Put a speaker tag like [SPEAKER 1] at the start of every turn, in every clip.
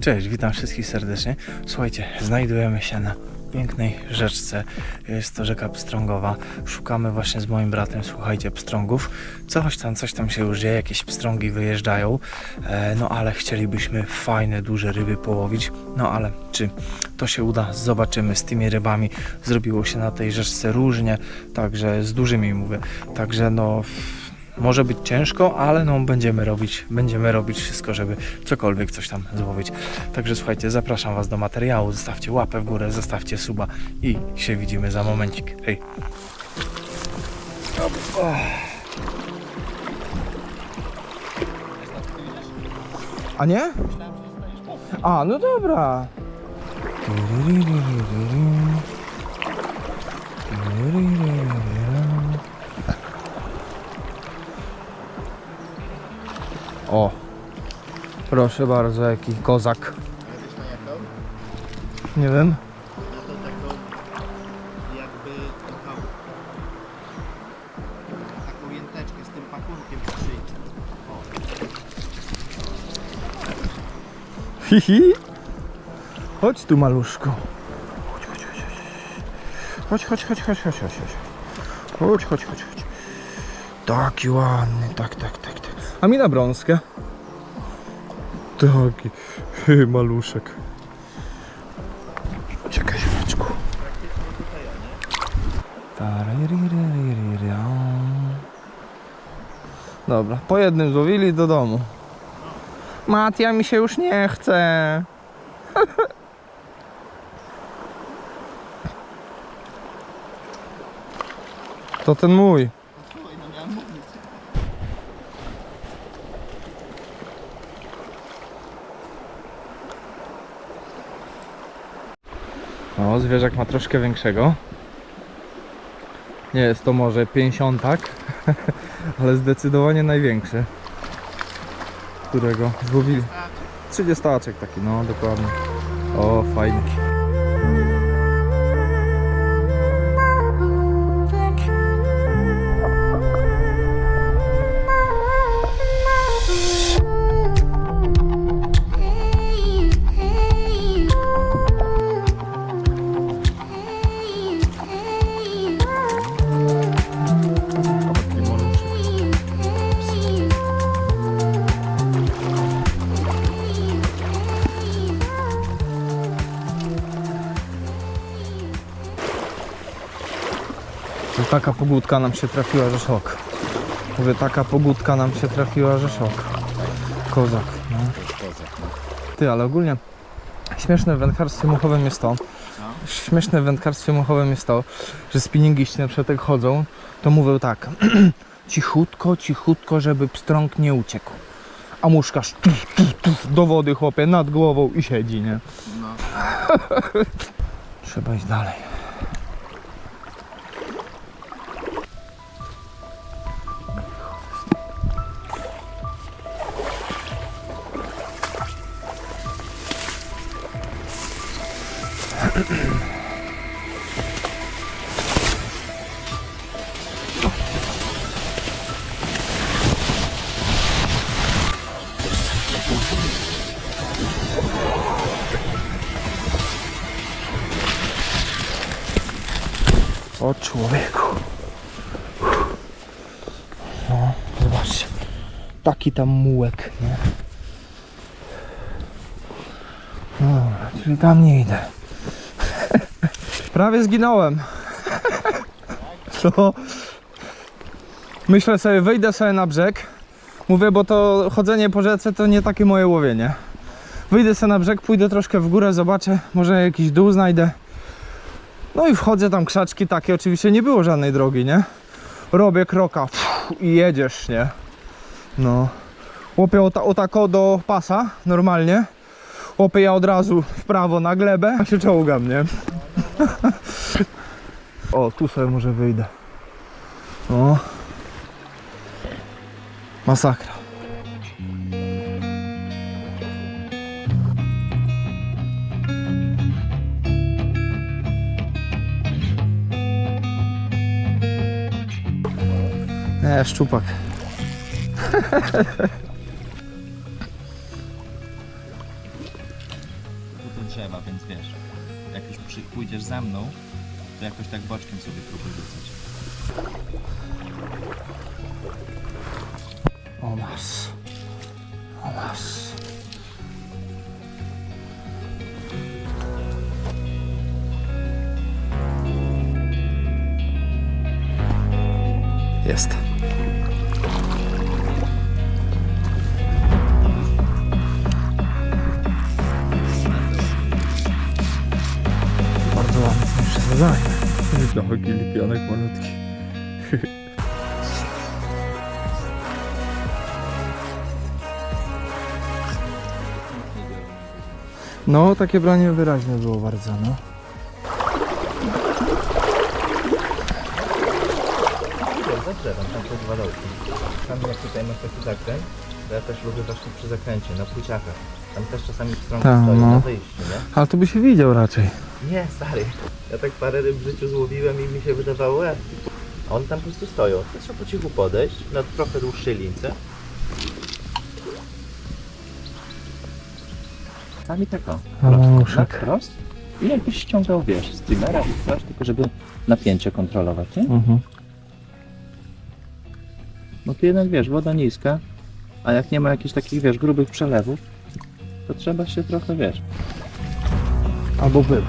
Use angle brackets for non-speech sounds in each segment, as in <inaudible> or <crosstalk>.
[SPEAKER 1] Cześć, witam wszystkich serdecznie. Słuchajcie, znajdujemy się na pięknej rzeczce. Jest to rzeka Pstrągowa. Szukamy właśnie z moim bratem, słuchajcie, pstrągów. Coś tam, coś tam się już dzieje, jakieś pstrągi wyjeżdżają. E, no ale chcielibyśmy fajne, duże ryby połowić. No ale czy to się uda? Zobaczymy. Z tymi rybami zrobiło się na tej rzeczce różnie, także z dużymi mówię. Także no... Może być ciężko, ale no będziemy robić, będziemy robić wszystko, żeby cokolwiek coś tam złowić. Także słuchajcie, zapraszam Was do materiału, zostawcie łapę w górę, zostawcie suba i się widzimy za momencik. Hej! A nie? A, no dobra. Proszę bardzo, jaki kozak. Nie wiem. Hihi. Chodź tu, maluszku. Chodź, chodź, chodź, chodź, chodź, chodź, chodź. Chodź, chodź, chodź, chodź. Taki ładny, tak, tak, tak, tak. A mi na brązkę. Taki maluszek. Czekaj. Tarariririririria. Dobra, po jednym złowili do domu. Matia mi się już nie chce. <laughs> To ten mój. O, zwierzak ma troszkę większego. Nie jest to może 50, <laughs> ale zdecydowanie największy. Którego złowili. 30 taki, no dokładnie. O, fajnie. Taka pogódka nam się trafiła, że szok. Mówię, taka pogódka nam się trafiła, że szok. Kozak, no. Ty, ale ogólnie śmieszne w wędkarstwie muchowym jest to, śmieszne w wędkarstwie muchowym jest to, że spinningiści na przykład jak chodzą, to mówią tak, <clears throat> cichutko, cichutko, żeby pstrąg nie uciekł. A muszkarz tuf, tuf, tuf, do wody chłopie nad głową i siedzi, nie?
[SPEAKER 2] No. <laughs>
[SPEAKER 1] Trzeba iść dalej. O człowieku. No, zobaczcie. Taki tam mułek, nie? No, czyli tam nie idę. Prawie zginąłem. To <laughs> myślę sobie, wyjdę sobie na brzeg. Mówię, bo to chodzenie po rzece to nie takie moje łowienie. Wyjdę sobie na brzeg, pójdę troszkę w górę, zobaczę, może jakiś dół znajdę. No i wchodzę tam krzaczki takie, oczywiście nie było żadnej drogi, nie? Robię kroka i jedziesz, nie? No. Łopię o, ta, o tako do pasa, normalnie. Łopię ja od razu w prawo na glebę, a się czołgam, nie? O, tu sobie może wyjdę. O. Masakra. Nie, szczupak. <laughs>
[SPEAKER 3] pójdziesz za mną, to jakoś tak boczkiem sobie próbuj rzucać.
[SPEAKER 1] O mas. O mas. Jest. No, takie branie wyraźne było bardzo, no.
[SPEAKER 3] Za drzewem, tam są dwa dołki. Tam jak tutaj masz taki zakręt, to ja też lubię właśnie przy zakręcie, na płciakach. Tam też czasami pstrągi
[SPEAKER 1] Tak,
[SPEAKER 3] stoją
[SPEAKER 1] no.
[SPEAKER 3] na wyjściu, nie?
[SPEAKER 1] Ale to by się widział raczej.
[SPEAKER 3] Nie, stary. Ja tak parę ryb w życiu złowiłem i mi się wydawało, e, a one tam po prostu stoją. To trzeba po cichu podejść na trochę dłuższej lince. Sami tak o.
[SPEAKER 1] Ale
[SPEAKER 3] Prost, na wprost. I jakbyś ściągał, wiesz, streamera i coś, tylko żeby napięcie kontrolować, nie?
[SPEAKER 1] Mhm.
[SPEAKER 3] No to jednak, wiesz, woda niska, a jak nie ma jakichś takich, wiesz, grubych przelewów, to trzeba się trochę, wiesz,
[SPEAKER 1] Albo był.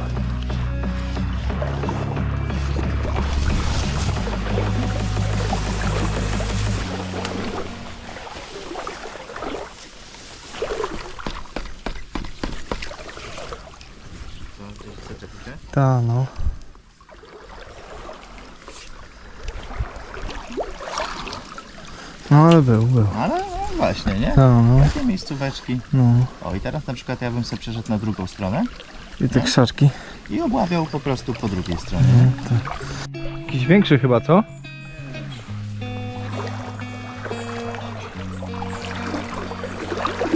[SPEAKER 1] Ta, no. No ale był, był.
[SPEAKER 3] Ale no właśnie, nie?
[SPEAKER 1] Ta, no.
[SPEAKER 3] Takie miejscóweczki.
[SPEAKER 1] no.
[SPEAKER 3] O i teraz na przykład ja bym sobie przeszedł na drugą stronę
[SPEAKER 1] I te krzaczki.
[SPEAKER 3] i obławiał po prostu po drugiej stronie.
[SPEAKER 1] No, tak. Jakiś większy chyba, co?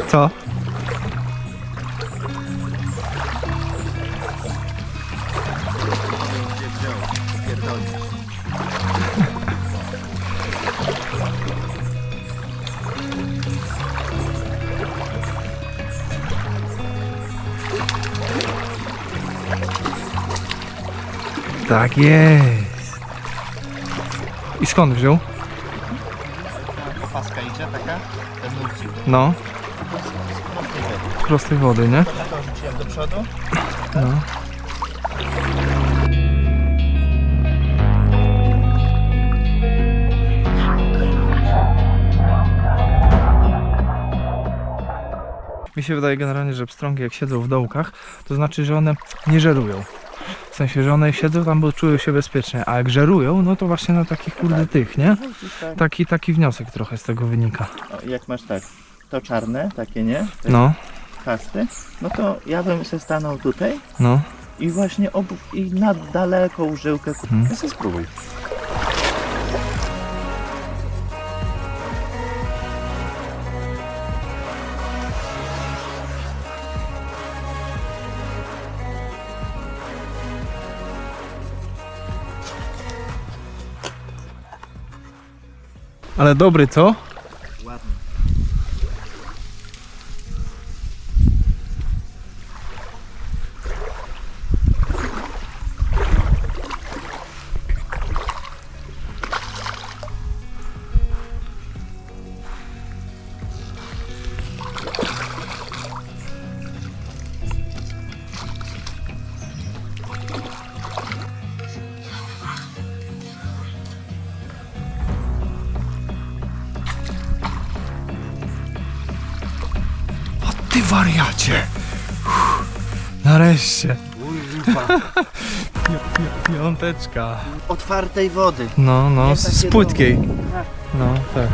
[SPEAKER 1] Co? Tak jest. I skąd wziął?
[SPEAKER 3] Opaska idzie taka, ten nurcik,
[SPEAKER 1] No,
[SPEAKER 3] z prostej wody.
[SPEAKER 1] z prostej wody, nie?
[SPEAKER 3] To taką rzuciłem do przodu.
[SPEAKER 1] No. Mi się wydaje generalnie, że pstrągi jak siedzą w dołkach, to znaczy, że one nie żerują. W sensie, że one siedzą tam, bo czują się bezpiecznie, a jak żerują, no to właśnie na takich kurde tych, nie?
[SPEAKER 3] Tak.
[SPEAKER 1] Taki, taki wniosek trochę z tego wynika.
[SPEAKER 3] O, jak masz tak, to czarne, takie nie, te
[SPEAKER 1] No,
[SPEAKER 3] kasty, no to ja bym się stanął tutaj
[SPEAKER 1] no.
[SPEAKER 3] i właśnie ob... i na daleką żyłkę.
[SPEAKER 1] Mhm.
[SPEAKER 3] Ja sobie spróbuj.
[SPEAKER 1] Ale dobry, co? Ty wariacie! Uff, nareszcie. Pi- <laughs> pi- Piąteczka.
[SPEAKER 3] Otwartej wody.
[SPEAKER 1] No, no,
[SPEAKER 3] Nie
[SPEAKER 1] z, płytkiej.
[SPEAKER 3] Tak.
[SPEAKER 1] No, tak.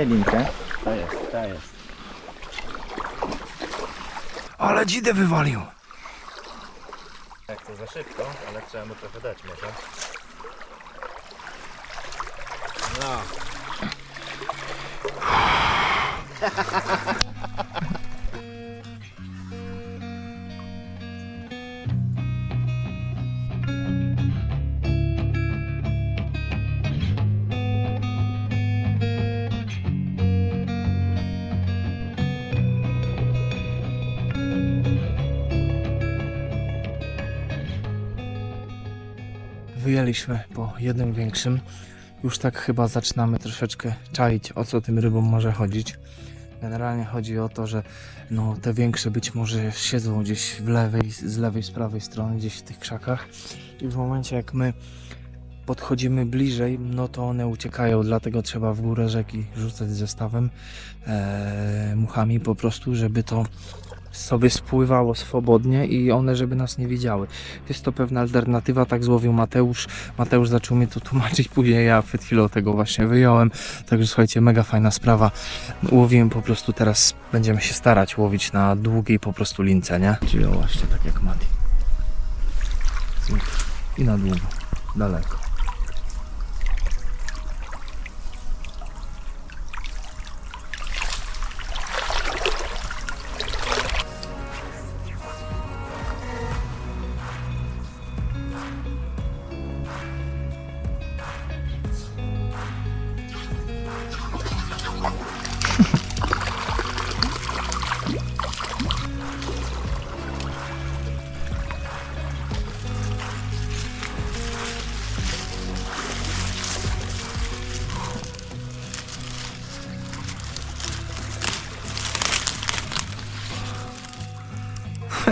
[SPEAKER 3] Ciągaj linkę. To jest, to jest.
[SPEAKER 1] Ale dzidę wywalił.
[SPEAKER 3] Tak, to za szybko, ale trzeba mu trochę dać może.
[SPEAKER 2] No. <laughs>
[SPEAKER 1] Po jednym większym. Już tak chyba zaczynamy troszeczkę czaić, o co tym rybom może chodzić. Generalnie chodzi o to, że no, te większe być może siedzą gdzieś w lewej, z lewej, z prawej strony, gdzieś w tych krzakach. I w momencie jak my podchodzimy bliżej, no to one uciekają, dlatego trzeba w górę rzeki rzucać zestawem, e, muchami po prostu, żeby to sobie spływało swobodnie i one, żeby nas nie widziały. Jest to pewna alternatywa, tak złowił Mateusz. Mateusz zaczął mi to tłumaczyć, później ja przed chwilą tego właśnie wyjąłem. Także słuchajcie, mega fajna sprawa. Łowiłem po prostu teraz, będziemy się starać łowić na długiej po prostu lince, nie? Czyli właśnie tak jak Mati. I na długo, daleko.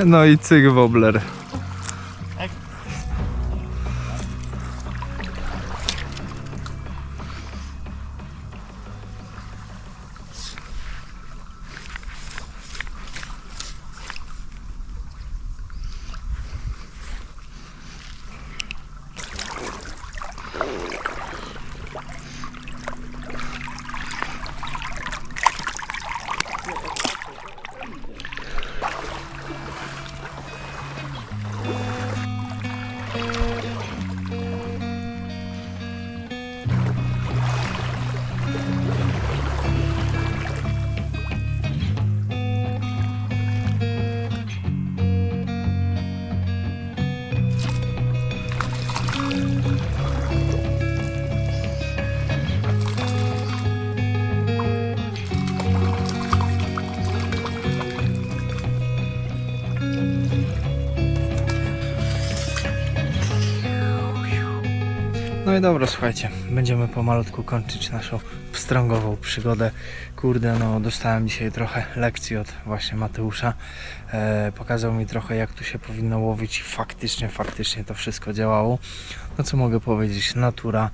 [SPEAKER 1] No i cyk wobler. I dobra, słuchajcie, będziemy pomalutku kończyć naszą pstrągową przygodę. Kurde, no dostałem dzisiaj trochę lekcji od właśnie Mateusza. E, pokazał mi trochę jak tu się powinno łowić i faktycznie, faktycznie to wszystko działało. No co mogę powiedzieć, natura.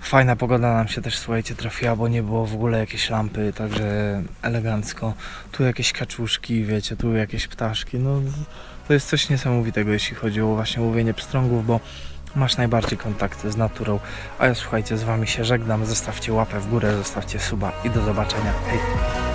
[SPEAKER 1] Fajna pogoda nam się też, słuchajcie, trafiła, bo nie było w ogóle jakiejś lampy, także elegancko. Tu jakieś kaczuszki, wiecie, tu jakieś ptaszki, no to jest coś niesamowitego, jeśli chodzi o właśnie łowienie pstrągów, bo masz najbardziej kontakt z naturą. A ja słuchajcie, z wami się żegnam. Zostawcie łapę w górę, zostawcie suba i do zobaczenia. Hej!